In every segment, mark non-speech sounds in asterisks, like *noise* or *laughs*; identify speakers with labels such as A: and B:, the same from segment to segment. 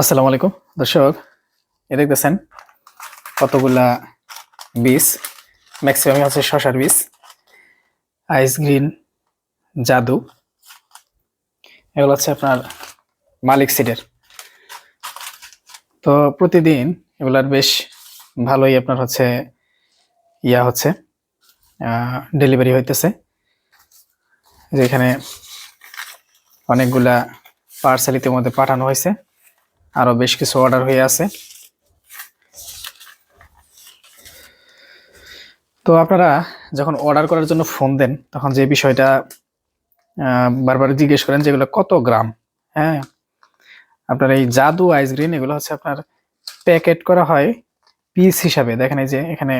A: আসসালামু আলাইকুম। দর্শক, এ দেখতেছেন কতগুলা বীজ? ম্যাক্সিমামই হচ্ছে শশার বীজ আইস গ্রিন জাদু। এগুলো হচ্ছে আপনার মালিক সিডের তো প্রতিদিন এগুলার বেশ ভালোই আপনার হচ্ছে ইয়া হচ্ছে ডেলিভারি হইতেছে। যেখানে অনেকগুলা পার্সেল ইতিমধ্যে পাঠানো হয়েছে। আরও বেশ কিছু অর্ডার হয়ে আছে। তো আপনারা যখন অর্ডার করার জন্য ফোন দেন, তখন যে বিষয়টা বারবার জিজ্ঞেস করেন যেগুলো কত গ্রাম? হ্যাঁ। আপনার এই জাদু আইসগ্রিন এগুলো হচ্ছে আপনার প্যাকেট করা হয় পিস হিসাবে। দেখেন এই যে এখানে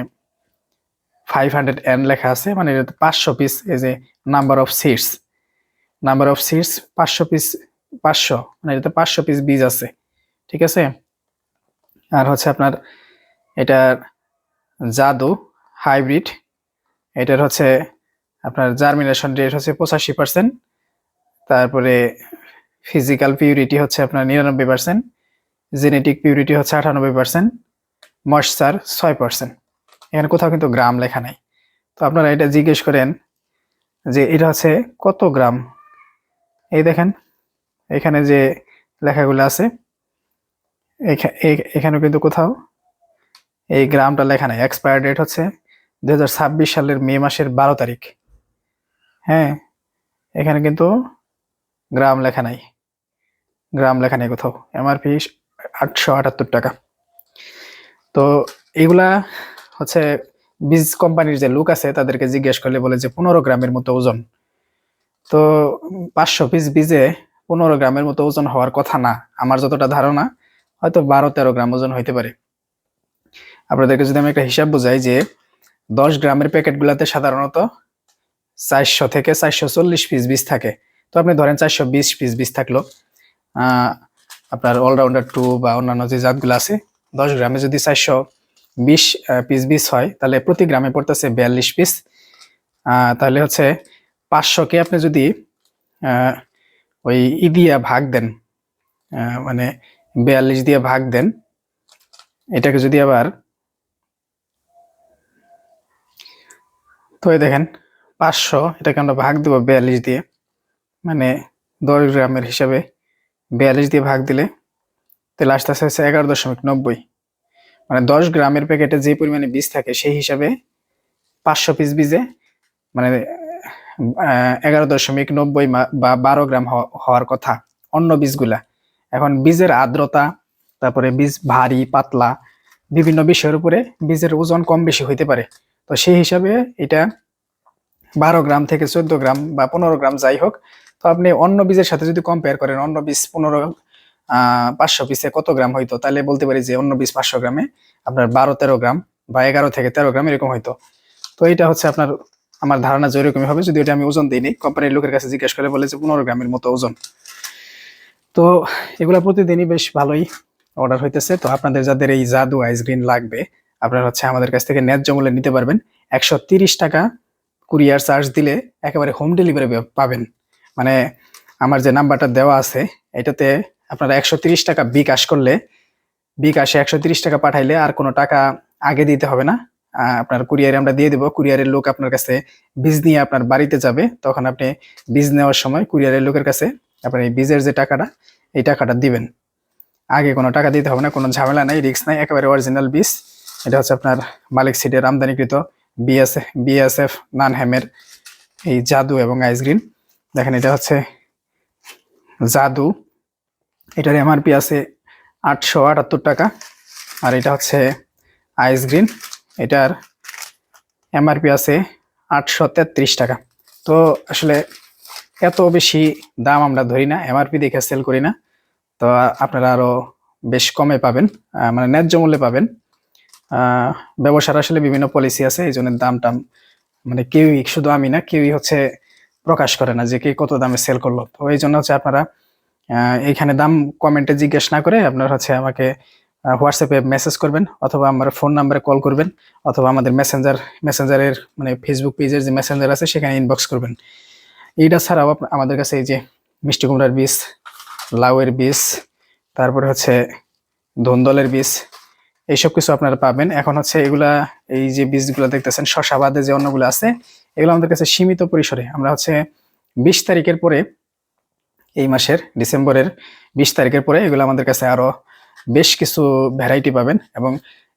A: ফাইভ হান্ড্রেড এন লেখা আছে মানে এটা পাঁচশো পিস এই যে number of seats number of seats পাঁচশো পিস পাঁচশো মানে এটাতে পাঁচশো পিস বীজ আছে। ঠিক আছে? আর হচ্ছে আপনার এটার জাদু, হাইব্রিড, এটার হচ্ছে আপনার জার্মিনেশন রেট হচ্ছে পঁচাশি পার্সেন্ট তারপরে ফিজিক্যাল পিউরিটি হচ্ছে আপনার নিরানব্বই পার্সেন্ট জেনেটিক পিউরিটি হচ্ছে আটানব্বই পার্সেন্ট ময়শ্চার ছয় পার্সেন্ট এখানে কোথাও কিন্তু গ্রাম লেখা নাই। তো আপনারা এটা জিজ্ঞেস করেন যে এটা হচ্ছে কত গ্রাম? এই দেখেন, এখানে যে লেখাগুলো আছে এখানেও কিন্তু কোথাও। এই গ্রামটা লেখা নাই। এক্সপায়ার ডেট হচ্ছে দু হাজার ছাব্বিশ সালের মে মাসের বারো তারিখ। হ্যাঁ এখানে কিন্তু গ্রাম লেখা নাই। গ্রাম লেখা নেই কোথাও। এমআরপি আটশো আটাত্তর টাকা। তো এগুলা হচ্ছে বীজ কোম্পানির যে লোক আছে, তাদেরকে জিজ্ঞেস করলে বলে যে পনেরো গ্রামের মতো ওজন। তো পাঁচশো পিস বীজে পনেরো গ্রামের মতো ওজন হওয়ার কথা না। আমার যতটা ধারণা হয়তো বারো তেরো গ্রাম ওজন হইতে পারে। আপনাদেরকে যদি আমি একটা হিসাব বোঝাই যে দশ গ্রামের প্যাকেটগুলোতে সাধারণত চারশো থেকে চারশো চল্লিশ পিস বীজ থাকে। তো আপনি ধরেন চারশো বিশ পিস বীজ থাকল আপনার অলরাউন্ডার টু বা অন্যান্য যে জাতগুলো আছে, দশ গ্রামে যদি চারশো বিশ পিস বীজ হয়, তাহলে প্রতি গ্রামে পড়তেছে বিয়াল্লিশ পিস তাহলে হচ্ছে পাঁচশোকে আপনি যদি ওই ই দিয়ে ভাগ দেন মানে বিয়াল্লিশ দিয়ে ভাগ দেন। এটাকে যদি আবার তো দেখেন, পাঁচশো, এটাকে আমরা ভাগ দেবো বিয়াল্লিশ দিয়ে। মানে দশ গ্রামের হিসাবে বিয়াল্লিশ দিয়ে ভাগ দিলে, তাহলে আস্তে আস্তে হচ্ছে এগারো দশমিক নব্বই। মানে দশ গ্রামের প্যাকেটে যে পরিমাণে বীজ থাকে, সেই হিসাবে পাঁচশো পিস বীজে মানে এগারো দশমিক নব্বই বা বারো গ্রাম হওয়া- হওয়ার কথা, অন্য বীজগুলা। এখন বীজের আর্দ্রতা, তারপরে বীজ ভারী, পাতলা, বিভিন্ন বিষয়ের উপরে বীজের ওজন কম বেশি হইতে পারে। তো সেই হিসাবে এটা বারো গ্রাম থেকে চোদ্দ গ্রাম বা পনেরো গ্রাম যাই হোক, তো আপনি অন্য বীজের সাথে যদি কম্পেয়ার করেন, অন্য বীজ পনেরো পাঁচশো পিসে কত গ্রাম হইতো, তাহলে বলতে পারি যে অন্য বীজ পাঁচশো গ্রামে আপনার বারো, তেরো গ্রাম বা এগারো থেকে তেরো গ্রাম এরকম হইতো। তো এটা হচ্ছে আপনার, আমার ধারণা যে এরকমই হবে, যদি ওটা আমি ওজন দিইনি কোম্পানির লোকের কাছে জিজ্ঞেস করে বলে যে পনেরো গ্রামের মতো ওজন। তো এগুলা প্রতিদিনই বেশ ভালোই অর্ডার হইতেছে। তো আপনাদের যাদের এই জাদু আইসগ্রিন লাগবে, আপনারা হচ্ছে আমাদের কাছ থেকে ন্যায্য মূল্যে নিতে পারবেন। একশো টাকা কুরিয়ার চার্জ দিলে একেবারে হোম ডেলিভারি পাবেন। মানে আমার যে নাম্বারটা দেওয়া আছে, এটাতে আপনারা একশো টাকা বিকাশ করলে, বিকাশে একশো টাকা পাঠাইলে আর কোনো টাকা আগে দিতে হবে না। আপনার কুরিয়ারে আমরা দিয়ে দিব। কুরিয়ারের লোক আপনার কাছে বীজ নিয়ে আপনার বাড়িতে যাবে। তখন আপনি বীজ নেওয়ার সময় কুরিয়ারের লোকের কাছে আপনার এই বীজের যে টাকাটা, এই টাকাটা দিবেন। আগে কোনো টাকা দিতে হবে না, কোনো ঝামেলা নাই রিস্ক নাই, একেবারে অরিজিনাল বীজ। এটা হচ্ছে আপনার মালিক সিডের আমদানিকৃত বিএসএফ বিএসএফ নান হ্যামের এই জাদু এবং আইসগ্রিন দেখেন এটা হচ্ছে জাদু। এটার এমআরপি আছে আটশো আটাত্তর টাকা। আর এটা হচ্ছে আইসগ্রিন এটার এমআরপি আছে আটশো তেত্রিশ টাকা। তো আসলে এত বেশি দাম আমরা ধরি না এমআরপি দেখে সেল করি না। তো আপনারা আরও বেশ কমে পাবেন মানে ন্যায্য মূল্যে পাবেন। ব্যবসার আসলে বিভিন্ন পলিসি আছে, এই জন্য দাম টাম মানে কেউই, শুধু আমি না, কেউই হচ্ছে প্রকাশ করে না যে কে কত দামে সেল করল। তো এই জন্য হচ্ছে আপনারা এইখানে দাম কমেন্টে জিজ্ঞেস না করে আপনারা হচ্ছে আমাকে হোয়াটসঅ্যাপে মেসেজ করবেন, অথবা আমার ফোন নাম্বারে কল করবেন, অথবা আমাদের মেসেঞ্জার মেসেঞ্জারের মানে ফেসবুক পেজের যে মেসেঞ্জার আছে, সেখানে ইনবক্স করবেন। এইটা ছাড়াও আমাদের কাছে এই যে মিষ্টি কুমড়ার বীজ, লাউয়ের বীজ, তারপরে হচ্ছে ধন্দলের বীজ, এইসব কিছু আপনারা পাবেন। এখন হচ্ছে এগুলা, এই যে বীজগুলো দেখতেছেন শশা বাদে যে অন্যগুলো আছে, এগুলো আমাদের কাছে সীমিত পরিসরে। আমরা হচ্ছে বিশ তারিখের পরে, এই মাসের ডিসেম্বরের বিশ তারিখের পরে এগুলো আমাদের কাছে আরও বেশ কিছু ভ্যারাইটি পাবেন এবং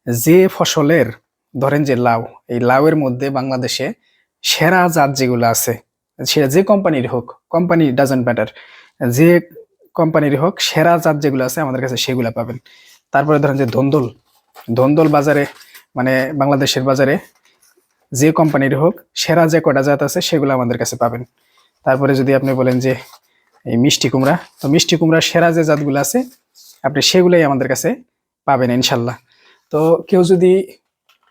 A: যে ফসলের, ধরেন যে লাউ, এই লাউয়ের মধ্যে বাংলাদেশে সেরা জাত যেগুলো আছে সেটা যে কোম্পানির হোক কোম্পানি ডাজন্ট ম্যাটার যে কোম্পানির হোক, সেরা জাত যেগুলো আছে আমাদের কাছে সেগুলো পাবেন। তারপরে ধরেন যে ধন্দল ধন্দল বাজারে মানে বাংলাদেশের বাজারে যে কোম্পানির হোক, সেরা যে কটা জাত আছে সেগুলো আমাদের কাছে পাবেন। তারপরে যদি আপনি বলেন যে এই মিষ্টি কুমড়া, তো মিষ্টি কুমড়ার সেরা যে জাতগুলো আছে, আপনি সেগুলোই আমাদের কাছে পাবেন ইনশাল্লাহ। তো কেউ যদি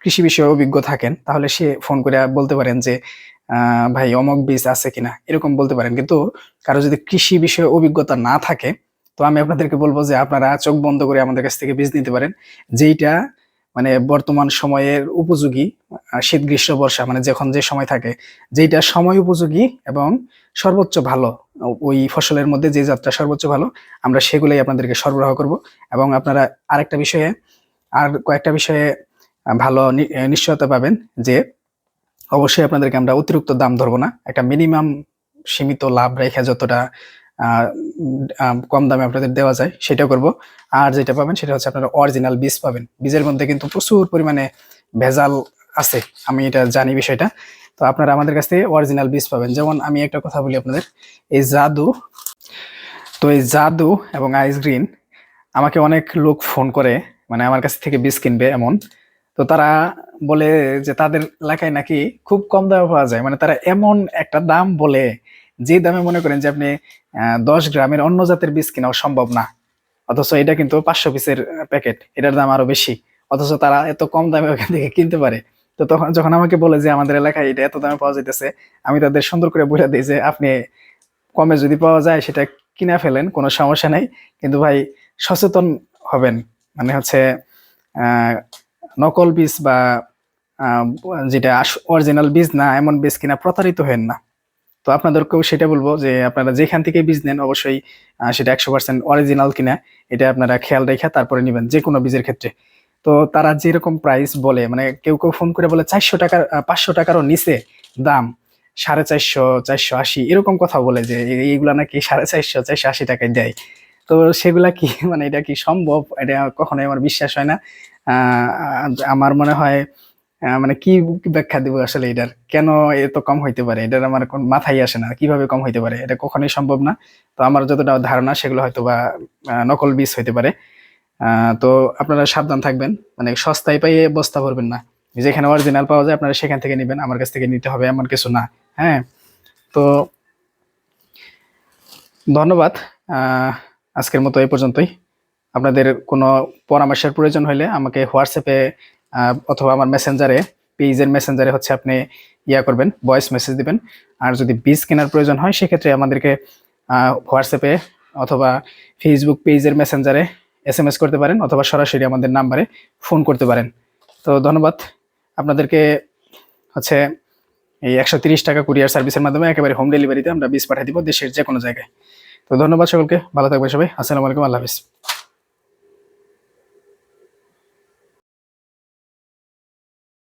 A: কৃষি বিষয়ে অভিজ্ঞ থাকেন, তাহলে সে ফোন করে বলতে পারেন যে ভাই, অমক বীজ আছে কিনা? এরকম বলতে পারেন। কিন্তু কারও যদি কৃষি বিষয়ে অভিজ্ঞতা না থাকে, তো আমি আপনাদেরকে বলব যে আপনারা চোখ বন্ধ করে আমাদের কাছ থেকে বীজ নিতে পারেন। যেইটা মানে বর্তমান সময়ের উপযোগী শীত, গ্রীষ্ম, বর্ষা মানে যখন যে সময় থাকে, যেইটা সময় উপযোগী এবং সর্বোচ্চ ভালো, ওই ফসলের মধ্যে যে জাতটা সর্বোচ্চ ভালো, আমরা সেগুলোই আপনাদেরকে সরবরাহ করব। এবং আপনারা আরেকটা বিষয়ে, আর কয়েকটা বিষয়ে ভালো নিশ্চয়তা পাবেন যে অবশ্যই আপনাদেরকে আমরা অতিরিক্ত দাম ধরবো না। একটা মিনিমাম সীমিত লাভ রেখে যতটা কম দামে আপনাদের দেওয়া যায় সেটা করব। আর যেটা পাবেন সেটা হচ্ছে আপনারা অরিজিনাল বীজ পাবেন। বীজের মধ্যে কিন্তু প্রচুর পরিমাণে ভেজাল আছে, আমি এটা জানি বিষয়টা। তো আপনারা আমাদের কাছ থেকে অরিজিনাল বীজ পাবেন। যেমন আমি একটা কথা বলি আপনাদের, এই জাদু, তো এই জাদু এবং আইস গ্রিন আমাকে অনেক লোক ফোন করে মানে আমার কাছ থেকে বীজ কিনবে এমন। তো তারা বলে যে তাদের এলাকায় নাকি খুব কম দামে পাওয়া যায়। মানে তারা এমন একটা দাম বলে, যে দামে মনে করেন যে আপনি দশ গ্রামের অন্য জাতের বীজ কেনাও সম্ভব না। অথচ এটা কিন্তু পাঁচশো পিসের প্যাকেট, এটার দাম আরও বেশি। অথচ তারা এত কম দামে ওখান থেকে কিনতে পারে। তো তখন, যখন আমাকে বলে যে আমাদের এলাকায় এটা এত দামে পাওয়া যাইতেছে, আমি তাদের সুন্দর করে বলে দিই যে, আপনি কমে যদি পাওয়া যায় সেটা কিনা ফেলেন, কোনো সমস্যা নাই। কিন্তু ভাই, সচেতন হবেন। মানে হচ্ছে নকল বীজ বা যেটা অরিজিনাল বীজ না, এমন বীজ কিনা প্রতারিত হেন না। তো আপনাদেরকেও সেটা বলব যে, আপনারা যেখান থেকে বীজ নেন, অবশ্যই সেটা একশো পার্সেন্ট অরিজিনাল কিনা, এটা আপনারা খেয়াল রেখে তারপরে নেবেন যে কোনো বীজের ক্ষেত্রে। তো তারা যেরকম প্রাইস বলে মানে কেউ কেউ ফোন করে বলে, চারশো টাকার পাঁচশো টাকারও নিচে দাম, সাড়ে চারশো চারশো আশি, এরকম কথা বলে যে এই- এইগুলা নাকি সাড়ে চারশো চারশো আশি টাকায় দেয়। তো সেগুলা কি *laughs* মানে এটা কি সম্ভব? এটা কখনোই আমার বিশ্বাস হয় না। আমার মনে হয় মানে কি ব্যাখ্যা দিব আসলে এটার? কেন এত কম হইতে পারে? এটার আমার কোন মাথায় আসে না। কীভাবে কম হইতে পারে? এটা কখনোই সম্ভব না। তো আমার যতটা ধারণা, সেগুলো হয়তো বা নকল বীজ হইতে পারে। তো আপনারা সাবধান থাকবেন। মানে সস্তায় পাইয়ে বস্তা ভরবেন না। যেখানে অরিজিনাল পাওয়া যায়, আপনারা সেখান থেকে নেবেন। আমার কাছ থেকে নিতে হবে এমন কিছু না। হ্যাঁ? তো ধন্যবাদ। আজকের মতো এই পর্যন্তই। আপনাদের কোনো পরামর্শের প্রয়োজন হলে আমাকে হোয়াটসঅ্যাপে অথবা আমার মেসেঞ্জারে পেজের মেসেঞ্জারে হচ্ছে আপনি ইয়া করবেন ভয়েস মেসেজ দিবেন। আর যদি বীজ কেনার প্রয়োজন হয়, সেক্ষেত্রে আমাদেরকে হোয়াটসঅ্যাপে অথবা ফেসবুক পেজের মেসেঞ্জারে এস এম এস করতে পারেন, অথবা সরাসরি আমাদের নাম্বারে ফোন করতে পারেন। তো ধন্যবাদ। আপনাদেরকে হচ্ছে এই একশো টাকা কুরিয়ার সার্ভিসের মাধ্যমে একেবারে হোম ডেলিভারিতে আমরা বীজ পাঠিয়ে দিব দেশের যে কোনো জায়গায়। তো ধন্যবাদ সকলকে ভালো থাকবে সবাই। আসসালামু আলাইকুম আল্লাহ হাফিজ।